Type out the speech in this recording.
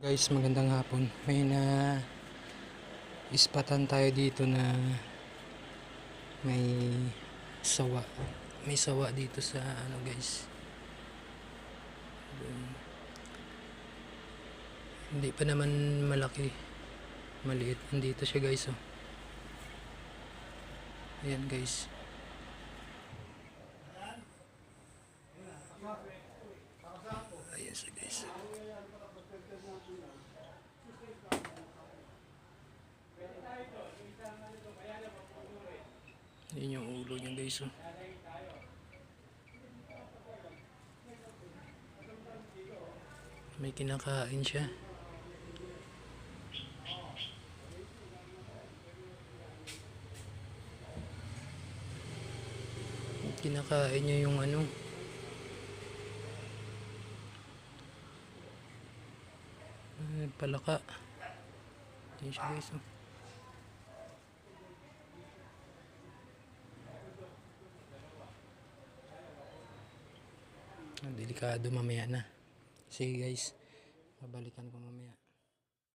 Guys, magandang hapon. May na ispatan tayo dito na may sawa. May sawa dito sa ano guys. Hindi pa naman malaki. Maliit. Nandito siya guys oh. Ayan guys. Ayan siya guys. Yan yung ulo niya guys oh. May kinakain siya. Kinakain niya yung ano. Ah, palaka. Yan siya guys oh. Delikado mamaya na. Sige guys, babalikan ko mamaya.